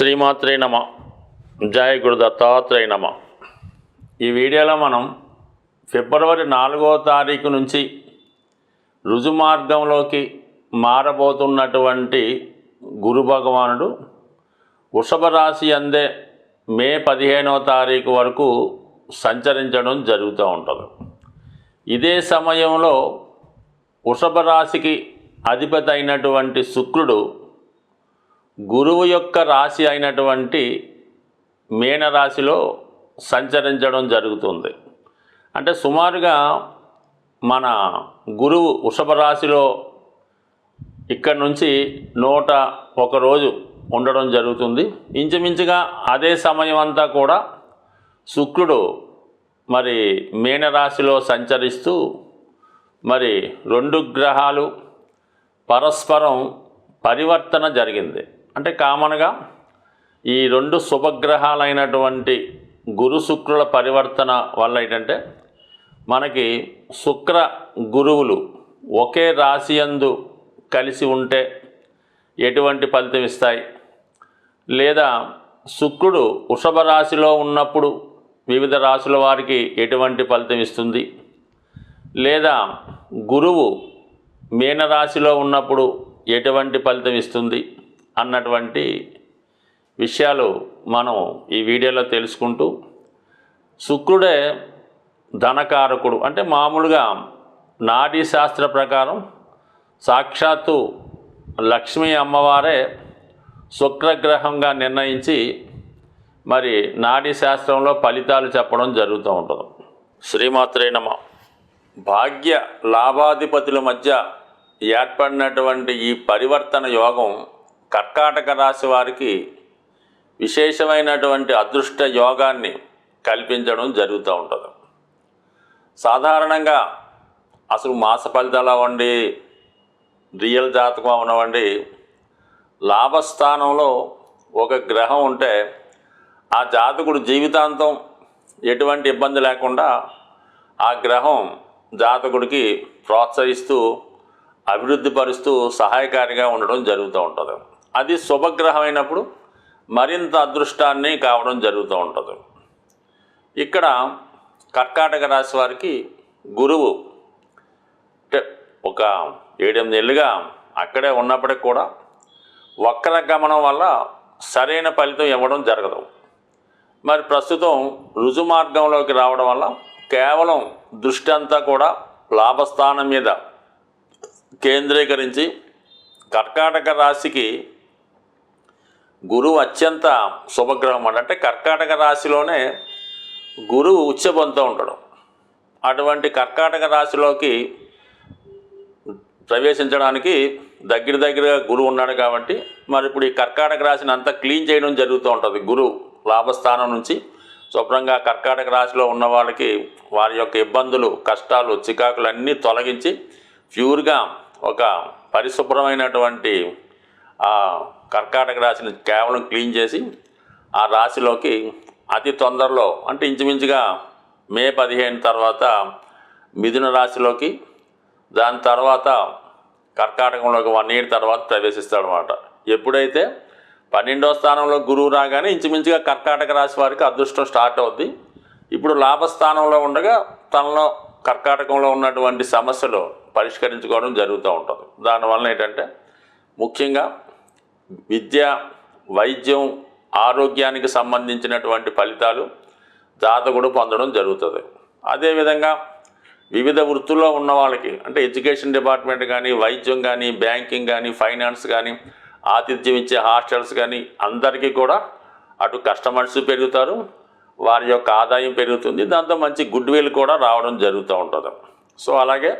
శ్రీమాత్రే నమ. జయ గురు దత్తాత్రేయ నమ. ఈ వీడియోలో మనం ఫిబ్రవరి నాలుగో తారీఖు నుంచి రుజుమార్గంలోకి మారబోతున్నటువంటి గురు భగవానుడు వృషభ రాశి అందే మే పదిహేనవ తారీఖు వరకు సంచరించడం జరుగుతూ ఉంటుంది. ఇదే సమయంలో వృషభ రాశికి అధిపతి అయినటువంటి శుక్రుడు గురువు యొక్క రాశి అయినటువంటి మీనరాశిలో సంచరించడం జరుగుతుంది. అంటే సుమారుగా మన గురువు వృషభ రాశిలో ఇక్కడ నుంచి నూట ఒక రోజు ఉండడం జరుగుతుంది. ఇంచుమించుగా అదే సమయం అంతా కూడా శుక్రుడు మరి మీనరాశిలో సంచరిస్తూ మరి రెండు గ్రహాలు పరస్పరం పరివర్తన జరిగింది. అంటే కామన్గా ఈ రెండు శుభగ్రహాలైనటువంటి గురు శుక్రుల పరివర్తన వల్ల ఏంటంటే మనకి శుక్ర గురువులు ఒకే రాశి యందు కలిసి ఉంటే ఎటువంటి ఫలితం ఇస్తాయి? లేదా శుక్రుడు వృషభ రాశిలో ఉన్నప్పుడు వివిధ రాశుల వారికి ఎటువంటి ఫలితం ఇస్తుంది? లేదా గురువు మీనరాశిలో ఉన్నప్పుడు ఎటువంటి ఫలితం ఇస్తుంది? అన్నటువంటి విషయాలు మనం ఈ వీడియోలో తెలుసుకుంటూ శుక్రుడే ధనకారకుడు. అంటే మామూలుగా నాడీ శాస్త్ర ప్రకారం సాక్షాత్తు లక్ష్మీ అమ్మవారే శుక్రగ్రహంగా నిర్ణయించి మరి నాడీ శాస్త్రంలో ఫలితాలు చెప్పడం జరుగుతూ ఉంటుంది. శ్రీమాత్రే నమ. భాగ్య లాభాధిపతుల మధ్య ఏర్పడినటువంటి ఈ పరివర్తన యోగం కర్కాటక రాశి వారికి విశేషమైనటువంటి అదృష్ట యోగాన్ని కల్పించడం జరుగుతూ ఉంటుంది. సాధారణంగా అసలు మాస ఫలితాలు అవ్వండి రియల్ జాతకం అవనవండి లాభస్థానంలో ఒక గ్రహం ఉంటే ఆ జాతకుడు జీవితాంతం ఎటువంటి ఇబ్బంది లేకుండా ఆ గ్రహం జాతకుడికి ప్రోత్సహిస్తూ అభివృద్ధి పరుస్తూ సహాయకారిగా ఉండడం జరుగుతూ ఉంటుంది. అది శుభగ్రహం అయినప్పుడు మరింత అదృష్టాన్ని కావడం జరుగుతూ ఉంటుంది. ఇక్కడ కర్కాటక రాశి వారికి గురువు ఒక ఏడెనిమిది ఏళ్ళుగా అక్కడే ఉన్నప్పటికి కూడా వక్ర గమనం వల్ల సరైన ఫలితం ఇవ్వడం జరగదు. మరి ప్రస్తుతం రుజు మార్గంలోకి రావడం వల్ల కేవలం దృష్టి అంతా కూడా లాభస్థానం మీద కేంద్రీకరించి కర్కాటక రాశికి గురువు అత్యంత శుభగ్రహం అంటే కర్కాటక రాశిలోనే గురువు ఉచ్చబంతో ఉంటాడు. అటువంటి కర్కాటక రాశిలోకి ప్రవేశించడానికి దగ్గర దగ్గరగా గురువు ఉన్నాడు కాబట్టి మరి ఇప్పుడు ఈ కర్కాటక రాశిని అంతా క్లీన్ చేయడం జరుగుతూ ఉంటుంది. గురువు లాభస్థానం నుంచి శుభ్రంగా కర్కాటక రాశిలో ఉన్న వాళ్ళకి వారి యొక్క ఇబ్బందులు కష్టాలు చికాకులు అన్నీ తొలగించి ప్యూర్గా ఒక పరిశుభ్రమైనటువంటి కర్కాటక రాశిని కేవలం క్లీన్ చేసి ఆ రాశిలోకి అతి తొందరలో అంటే ఇంచుమించుగా మే పదిహేను తర్వాత మిథున రాశిలోకి దాని తర్వాత కర్కాటకంలోకి వన్ ఇయర్ తర్వాత ప్రవేశిస్తాడు అనమాట ఎప్పుడైతే పన్నెండో స్థానంలో గురువు రాగానే ఇంచుమించుగా కర్కాటక రాశి వారికి అదృష్టం స్టార్ట్ అవుద్ది. ఇప్పుడు లాభస్థానంలో ఉండగా తనలో కర్కాటకంలో ఉన్నటువంటి సమస్యలు పరిష్కరించుకోవడం జరుగుతూ ఉంటుంది. దానివల్ల ఏంటంటే ముఖ్యంగా విద్య వైద్యం ఆరోగ్యానికి సంబంధించినటువంటి ఫలితాలు జాతకుడు పొందడం జరుగుతుంది. అదేవిధంగా వివిధ వృత్తుల్లో ఉన్న వాళ్ళకి అంటే ఎడ్యుకేషన్ డిపార్ట్మెంట్ కానీ వైద్యం కానీ బ్యాంకింగ్ కానీ ఫైనాన్స్ కానీ ఆతిథ్యం ఇచ్చే హాస్టల్స్ కానీ అందరికీ కూడా అటు కస్టమర్స్ పెరుగుతారు వారి యొక్క ఆదాయం పెరుగుతుంది దాంతో మంచి గుడ్ విల్ కూడా రావడం జరుగుతూ ఉంటుంది. సో అలాగే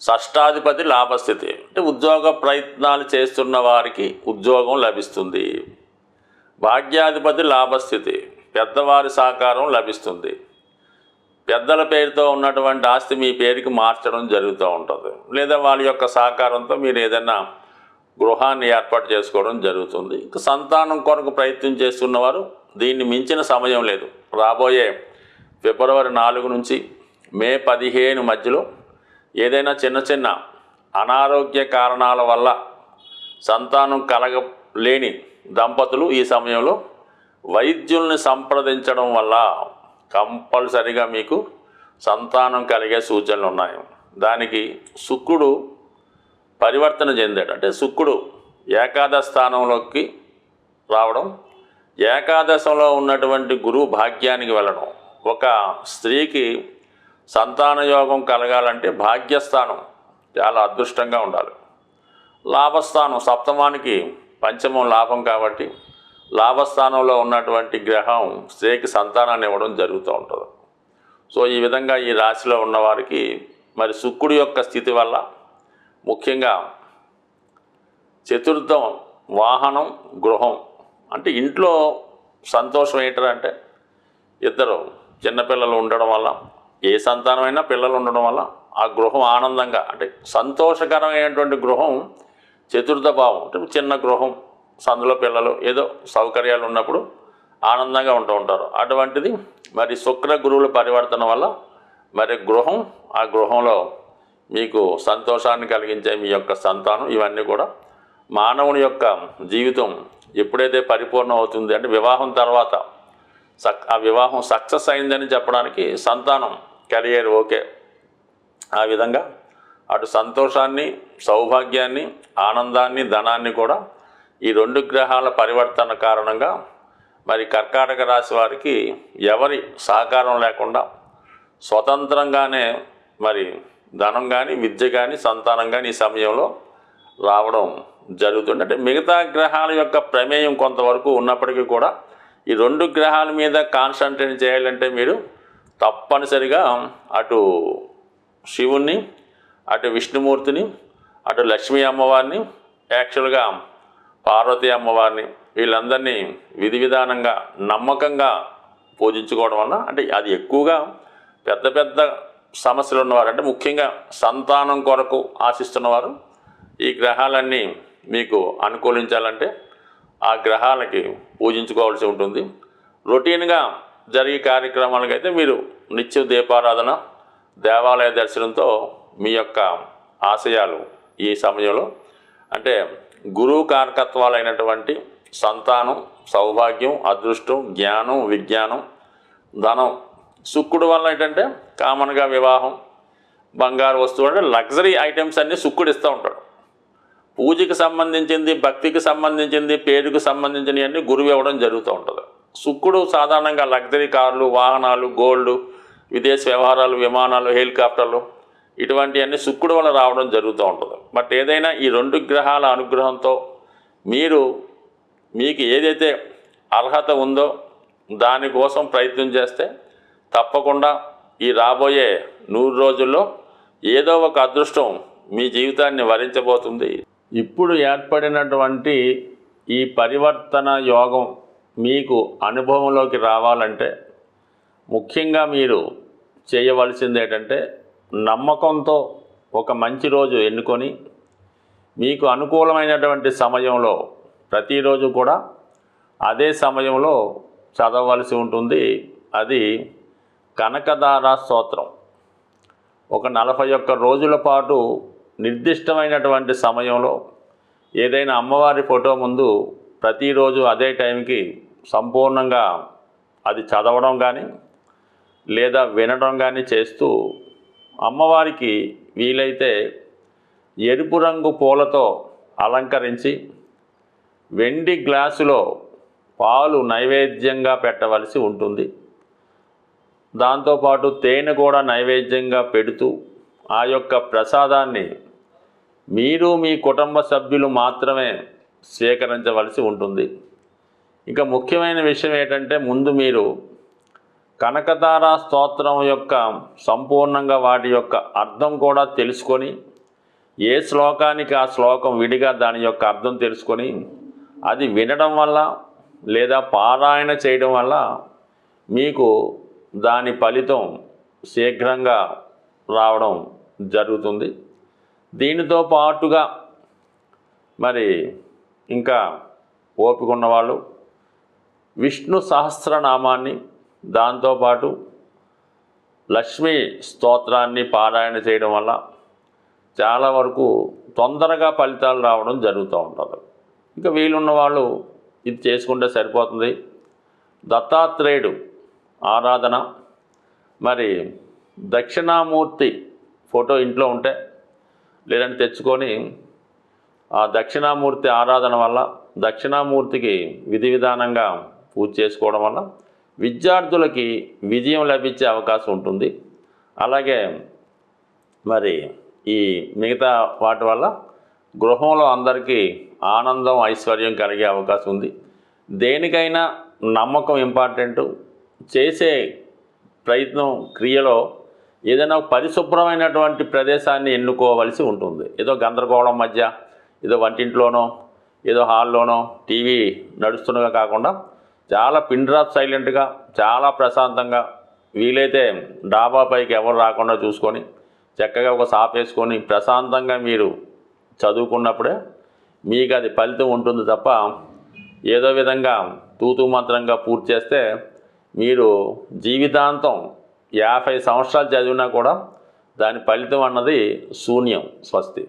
షష్టాధిపతి లాభస్థితి. అంటే ఉద్యోగ ప్రయత్నాలు చేస్తున్న వారికి ఉద్యోగం లభిస్తుంది. భాగ్యాధిపతి లాభస్థితి. పెద్దవారి సహకారం లభిస్తుంది. పెద్దల పేరుతో ఉన్నటువంటి ఆస్తి మీ పేరుకి మార్చడం జరుగుతూ ఉంటుంది. లేదా వాళ్ళ యొక్క సహకారంతో మీరు ఏదైనా గృహాన్ని ఏర్పాటు చేసుకోవడం జరుగుతుంది. ఇంకా సంతానం కొరకు ప్రయత్నం చేస్తున్నవారు దీన్ని మించిన సమయం లేదు. రాబోయే ఫిబ్రవరి నాలుగు నుంచి మే పదిహేను మధ్యలో ఏదైనా చిన్న చిన్న అనారోగ్య కారణాల వల్ల సంతానం కలగలేని దంపతులు ఈ సమయంలో వైద్యుల్ని సంప్రదించడం వల్ల కంపల్సరిగా మీకు సంతానం కలిగే సూచనలు ఉన్నాయి. దానికి శుక్రుడు పరివర్తన చెందాడు. అంటే శుక్రుడు ఏకాదశ స్థానంలోకి రావడం ఏకాదశంలో ఉన్నటువంటి గురువు భాగ్యానికి వెళ్ళడం ఒక స్త్రీకి సంతాన యోగం కలగాలంటే భాగ్యస్థానం చాలా అదృష్టంగా ఉండాలి. లాభస్థానం సప్తమానికి పంచమం లాభం కాబట్టి లాభస్థానంలో ఉన్నటువంటి గ్రహం స్త్రీకి సంతానాన్ని ఇవ్వడం జరుగుతూ ఉంటుంది. సో ఈ విధంగా ఈ రాశిలో ఉన్నవారికి మరి శుక్రుడి యొక్క స్థితి వల్ల ముఖ్యంగా చతుర్థం వాహనం గృహం అంటే ఇంట్లో సంతోషం ఏంటంటే ఇద్దరు చిన్నపిల్లలు ఉండడం వల్ల ఏ సంతానమైనా పిల్లలు ఉండడం వల్ల ఆ గృహం ఆనందంగా అంటే సంతోషకరమైనటువంటి గృహం చతుర్థ భావం అంటే చిన్న గృహం సందులో పిల్లలు ఏదో సౌకర్యాలు ఉన్నప్పుడు ఆనందంగా ఉంటూ ఉంటారు. అటువంటిది మరి శుక్ర గురువుల పరివర్తన వల్ల మరి గృహం ఆ గృహంలో మీకు సంతోషాన్ని కలిగించే మీ యొక్క సంతానం ఇవన్నీ కూడా మానవుని యొక్క జీవితం ఎప్పుడైతే పరిపూర్ణం అవుతుంది అంటే వివాహం తర్వాత సక్ ఆ వివాహం సక్సెస్ అయిందని చెప్పడానికి సంతానం కెరియర్ ఓకే. ఆ విధంగా అటు సంతోషాన్ని సౌభాగ్యాన్ని ఆనందాన్ని ధనాన్ని కూడా ఈ రెండు గ్రహాల పరివర్తన కారణంగా మరి కర్కాటక రాశి వారికి ఎవరి సహకారం లేకుండా స్వతంత్రంగానే మరి ధనం కానీ విద్య కానీ సంతానం కానీ ఈ సమయంలో రావడం జరుగుతుంది అంటే మిగతా గ్రహాల యొక్క ప్రమేయం కొంతవరకు ఉన్నప్పటికీ కూడా ఈ రెండు గ్రహాల మీద కాన్సన్ట్రేట్ చేయాలంటే మీరు తప్పనిసరిగా అటు శివుణ్ణి అటు విష్ణుమూర్తిని అటు లక్ష్మీ అమ్మవారిని యాక్చువల్గా పార్వతీ అమ్మవారిని వీళ్ళందరినీ విధి విధానంగా నమ్మకంగా పూజించుకోవడం వల్ల అంటే అది ఎక్కువగా పెద్ద పెద్ద సమస్యలు ఉన్నవారు అంటే ముఖ్యంగా సంతానం కొరకు ఆశిస్తున్నవారు ఈ గ్రహాలన్నీ మీకు అనుకూలించాలంటే ఆ గ్రహాలకి పూజించుకోవాల్సి ఉంటుంది. రొటీన్గా జరిగే కార్యక్రమాలకైతే మీరు నిత్య దీపారాధన దేవాలయ దర్శనంతో మీ యొక్క ఆశయాలు ఈ సమయంలో అంటే గురువు కారకత్వాలైనటువంటి సంతానం సౌభాగ్యం అదృష్టం జ్ఞానం విజ్ఞానం ధనం శుక్రుడు వల్ల ఏంటంటే కామన్గా వివాహం బంగారు వస్తువు అంటే లగ్జరీ ఐటమ్స్ అన్నీ శుక్రుడు ఇస్తూ ఉంటాడు. పూజకి సంబంధించింది భక్తికి సంబంధించింది పేరుకు సంబంధించినవి అన్నీ గురువు ఇవ్వడం జరుగుతూ ఉంటుంది. శుక్రుడు సాధారణంగా లగ్జరీ కార్లు వాహనాలు గోల్డ్ విదేశ వ్యవహారాలు విమానాలు హెలికాప్టర్లు ఇటువంటివన్నీ శుక్రుడు వల్ల రావడం జరుగుతూ ఉంటుంది. బట్ ఏదైనా ఈ రెండు గ్రహాల అనుగ్రహంతో మీరు మీకు ఏదైతే అర్హత ఉందో దానికోసం ప్రయత్నం చేస్తే తప్పకుండా ఈ రాబోయే నూరు రోజుల్లో ఏదో ఒక అదృష్టం మీ జీవితాన్ని వరించబోతుంది. ఇప్పుడు ఏర్పడినటువంటి ఈ పరివర్తన యోగం మీకు అనుభవంలోకి రావాలంటే ముఖ్యంగా మీరు చేయవలసింది ఏంటంటే నమ్మకంతో ఒక మంచి రోజు ఎన్నుకొని మీకు అనుకూలమైనటువంటి సమయంలో ప్రతిరోజు కూడా అదే సమయంలో చదవలసి ఉంటుంది. అది కనకదార స్తోత్రం. ఒక నలభై ఒక్క రోజుల పాటు నిర్దిష్టమైనటువంటి సమయంలో ఏదైనా అమ్మవారి ఫోటో ముందు ప్రతిరోజు అదే టైంకి సంపూర్ణంగా అది చదవడం కానీ లేదా వినడం కానీ చేస్తూ అమ్మవారికి వీలైతే ఎరుపు రంగు పూలతో అలంకరించి వెండి గ్లాసులో పాలు నైవేద్యంగా పెట్టవలసి ఉంటుంది. దాంతోపాటు తేనె కూడా నైవేద్యంగా పెడుతూ ఆ యొక్క ప్రసాదాన్ని మీరు మీ కుటుంబ సభ్యులు మాత్రమే స్వీకరించవలసి ఉంటుంది. ఇంకా ముఖ్యమైన విషయం ఏంటంటే ముందు మీరు కనకతార స్తోత్రం యొక్క సంపూర్ణంగా వాటి యొక్క అర్థం కూడా తెలుసుకొని ఏ శ్లోకానికి ఆ శ్లోకం విడిగా దాని యొక్క అర్థం తెలుసుకొని అది వినడం వల్ల లేదా పారాయణ చేయడం వల్ల మీకు దాని ఫలితం శీఘ్రంగా రావడం జరుగుతుంది. దీనితో పాటుగా మరి ఇంకా ఓపిక ఉన్నవాళ్ళు విష్ణు సహస్రనామాన్ని దాంతోపాటు లక్ష్మీ స్తోత్రాన్ని పారాయణ చేయడం వల్ల చాలా వరకు తొందరగా ఫలితాలు రావడం జరుగుతూ ఉంటుంది. ఇంకా వీలున్న వాళ్ళు ఇది చేసుకుంటే సరిపోతుంది. దత్తాత్రేయుడు ఆరాధన మరి దక్షిణామూర్తి ఫోటో ఇంట్లో ఉంటే లేదంటే తెచ్చుకొని ఆ దక్షిణామూర్తి ఆరాధన వల్ల దక్షిణామూర్తికి విధి విధానంగా పూజ చేసుకోవడం వల్ల విద్యార్థులకి విజయం లభించే అవకాశం ఉంటుంది. అలాగే మరి ఈ మిగతా వాటి వల్ల గృహంలో అందరికీ ఆనందం ఐశ్వర్యం కలిగే అవకాశం ఉంది. దేనికైనా నమ్మకం ఇంపార్టెంటు. చేసే ప్రయత్నం క్రియలో ఏదైనా పరిశుభ్రమైనటువంటి ప్రదేశాన్ని ఎన్నుకోవలసి ఉంటుంది. ఏదో గందరగోళం మధ్య ఏదో వంటింట్లోనో ఏదో హాల్లోనో టీవీ నడుస్తుండగా కాకుండా చాలా పిన్ డ్రాప్ సైలెంట్గా చాలా ప్రశాంతంగా వీలైతే డాబా పైకి ఎవరు రాకుండా చూసుకొని చక్కగా ఒక సాప్ వేసుకొని ప్రశాంతంగా మీరు చదువుకున్నప్పుడే మీకు అది ఫలితం ఉంటుంది తప్ప ఏదో విధంగా తూతూ మంత్రంగా పూర్తి చేస్తే మీరు జీవితాంతం యాభై సంవత్సరాలు చదివినా కూడా దాని ఫలితం అన్నది శూన్యం స్వస్తి.